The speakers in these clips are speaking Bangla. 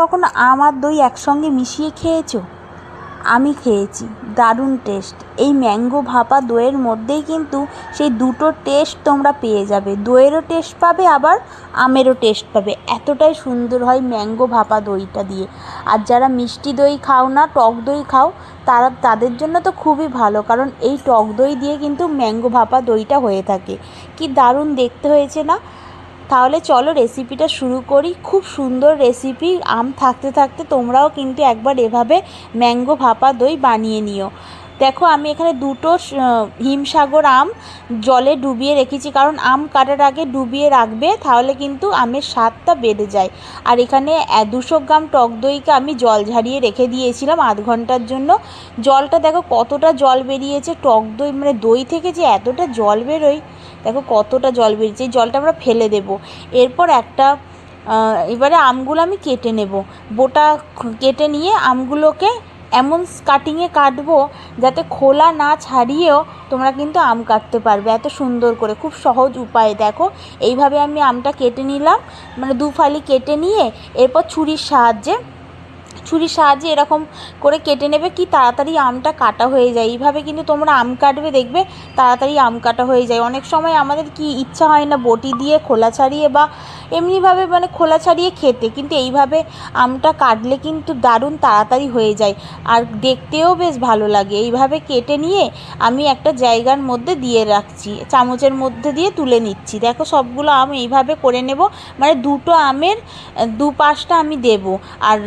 কখনো আম আর দই একসঙ্গে মিশিয়ে খেয়েছো? আমি খেয়েছি, দারুণ টেস্ট এই ম্যাঙ্গো ভাপা দইয়ের মধ্যেই কিন্তু সেই দুটো টেস্ট তোমরা পেয়ে যাবে। দইয়েরও টেস্ট পাবে, আবার আমেরও টেস্ট পাবে। এতটাই সুন্দর হয় ম্যাঙ্গো ভাপা দইটা দিয়ে। আর যারা মিষ্টি দই খাও না, টক দই খাও, তারা, তাদের জন্য তো খুবই ভালো। কারণ এই টক দই দিয়ে কিন্তু ম্যাঙ্গো ভাপা দইটা হয়ে থাকে। কি দারুণ দেখতে হয়েছে না? তাহলে চলো রেসিপিটা শুরু করি। খুব সুন্দর রেসিপি আম থাকতে থাকতে তোমরাও কিন্তু একবার এভাবে ম্যাঙ্গো ভাপা দই বানিয়ে নিও। দেখো, আমি এখানে দুটো হিমসাগর আম জলে ডুবিয়ে রেখেছি। কারণ আম কাটার আগে ডুবিয়ে রাখবে, তাহলে কিন্তু আমের স্বাদটা বেড়ে যায়। আর এখানে দুশো গ্রাম টক দইকে আমি জল ঝারিয়ে রেখে দিয়েছিলাম আধ ঘণ্টার জন্য। জলটা দেখো, কতটা জল বেরিয়েছে। টক দই মানে দই থেকে যে এতটা জল বেরোয়, দেখো কতটা জল বেরিয়েছে। এই জলটা আমরা ফেলে দেবো। এরপর একটা এবারে আমগুলো আমি কেটে নেব। বোটা কেটে নিয়ে আমগুলোকে এমন কাটিংয়ে কাটবো যাতে খোলা না ছাড়িয়েও তোমরা কিন্তু আম কাটতে পারবে। এত সুন্দর করে, খুব সহজ উপায়। দেখো, এইভাবে আমি আমটা কেটে নিলাম। মানে দু ফালি কেটে নিয়ে এরপর ছুরির সাহায্যে ছুরির সাহায্যে এরকম করে কেটে নেবে কি তাড়াতাড়ি আমটা কাটা হয়ে যায়। এইভাবে কিন্তু তোমরা আম কাটবে, দেখবে তাড়াতাড়ি আম কাটা হয়ে যায়। অনেক সময় আমাদের কি ইচ্ছা হয় না বটি দিয়ে খোলা ছাড়িয়ে বা এমনিভাবে মানে খোলা ছাড়িয়ে খেতে, কিন্তু এইভাবে আমটা কাটলে কিন্তু দারুণ তাড়াতাড়ি হয়ে যায়। আর দেখতেও বেশ ভালো লাগে। এইভাবে কেটে নিয়ে আমি একটা জায়গার মধ্যে দিয়ে রাখছি, চামচের মধ্যে দিয়ে তুলে নিচ্ছি। দেখো সবগুলো আম এইভাবে করে নেব মানে দুটো আমের দু পাশটা আমি দেব। আর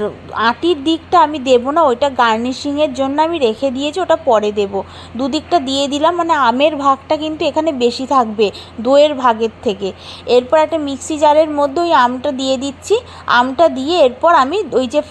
আটির দিকটা আমি দেবো না, ওইটা গার্নিশিংয়ের জন্য আমি রেখে দিয়েছি, ওটা পরে দেব। দুদিকটা দিয়ে দিলাম মানে আমের ভাগটা কিন্তু এখানে বেশি থাকবে, দইয়ের ভাগের থেকে। এরপর একটা মিক্সি জারের মধ্যে ওই আমটা দিয়ে দিচ্ছি, আমটা দিয়ে এরপর আমি ওই যে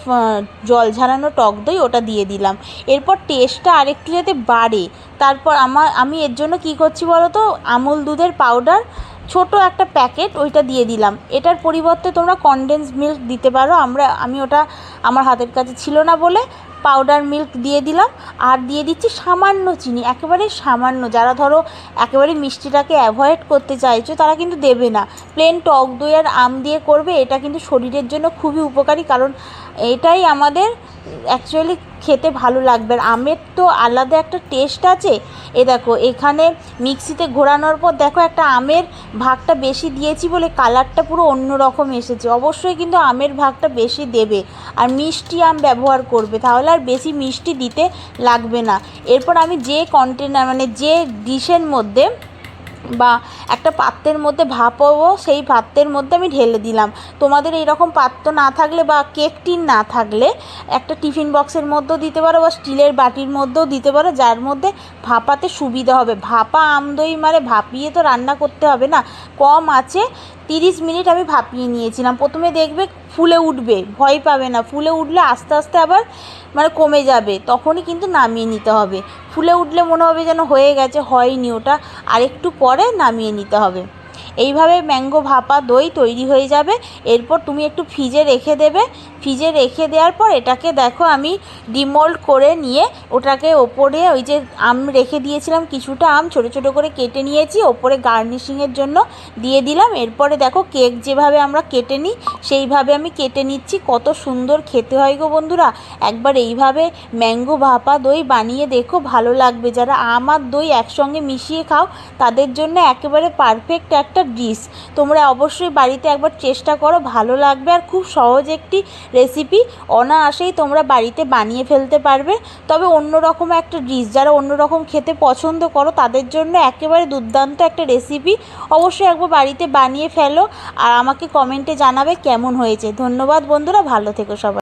জল ঝারানো টক দই ওটা দিয়ে দিলাম। এরপর টেস্টটা আরেকটু যাতে বাড়ে, তারপর আমার আমি এর জন্য কী করছি বলো তো আমুল দুধের পাউডার ছোট একটা প্যাকেট ওইটা দিয়ে দিলাম। এটার পরিবর্তে তোমরা কনডেন্স মিল্ক দিতে পারো। আমরা, আমি ওটা আমার হাতের কাছে ছিল না বলে পাউডার মিল্ক দিয়ে দিলাম, আর দিয়ে দিচ্ছি সামান্য চিনি একেবারে সামান্য। যারা ধরো একেবারে মিষ্টিটাকে অ্যাভয়েড করতে চাইছো, তারা কিন্তু দেবে না। প্লেন টক দই আর আম দিয়ে করবে, এটা কিন্তু শরীরের জন্য খুবই উপকারী, কারণ এটাই আমাদের অ্যাকচুয়ালি খেতে ভালো লাগবে। আর আমের তো আলাদা একটা টেস্ট আছে। এ দেখো, এখানে মিক্সিতে ঘোরানোর পর দেখো একটা আমের ভাগটা বেশি দিয়েছি বলে কালারটা পুরো অন্য রকম এসেছে। অবশ্যই কিন্তু আমের ভাগটা বেশি দেবে, আর মিষ্টি আম ব্যবহার করবে। তাহলে আর বেশি মিষ্টি দিতে লাগবে না। এরপর আমি যে কন্টেনার মানে যে ডিশের মধ্যে বা একটা পাত্রের মধ্যে ভাপাবো সেই পাত্রের মধ্যে আমি ঢেলে দিলাম। তোমাদের এইরকম পাত্র না থাকলে বা কেক টিন না থাকলে একটা টিফিন বক্সের মধ্যেও দিতে পারো বা স্টিলের বাটির মধ্যেও দিতে পারো, যার মধ্যে ভাপাতে সুবিধা হবে। ভাপা আমদই মানে ভাপিয়ে তো রান্না করতে হবে না, কম আছে তিরিশ মিনিট আমি ভাপিয়ে নিয়েছিলাম। প্রথমে দেখবে ফুলে উঠবে, ভয় পাবে না। ফুলে উঠলে আস্তে আস্তে আবার মানে কমে যাবে, তখনই কিন্তু নামিয়ে নিতে হবে। ফুলে উঠলে মনে হবে যেন হয়ে গেছে, হয়নি ওটা। আরেকটু পরে নামিয়ে নিতে হবে। এইভাবে ম্যাঙ্গো ভাপা দই তৈরি হয়ে যাবে। এরপর তুমি একটু ফ্রিজে রেখে দেবে। ফ্রিজে রেখে দেওয়ার পর এটাকে দেখো আমি ডিমোল্ড করে নিয়ে ওটাকে ওপরে ওই যে আম রেখে দিয়েছিলাম, কিছুটা আম ছোটো ছোটো করে কেটে নিয়েছি, ওপরে গার্নিশিংয়ের জন্য দিয়ে দিলাম। এরপরে দেখো কেক যেভাবে আমরা কেটে নিই, সেইভাবে আমি কেটে নিচ্ছি। কত সুন্দর খেতে হয় গো বন্ধুরা। একবার এইভাবে ম্যাঙ্গো ভাপা দই বানিয়ে দেখো, ভালো লাগবে। যারা আম আর দই একসঙ্গে মিশিয়ে খাও, তাদের জন্য একেবারে পারফেক্ট একটা ডিশ তোমরা অবশ্যই বাড়িতে একবার চেষ্টা করো, ভালো লাগবে আর খুব সহজ একটি রেসিপি অনায়াসেই তোমরা বাড়িতে বানিয়ে ফেলতে পারবে। তবে অন্য রকম একটা ডিশ যারা অন্য রকম খেতে পছন্দ করো, তাদের জন্য একেবারে দুর্দান্ত একটা রেসিপি অবশ্যই একবার বাড়িতে বানিয়ে ফেলো। আর আমাকে কমেন্টে জানাবে কেমন হয়েছে। ধন্যবাদ বন্ধুরা, ভালো থেকো সবাই।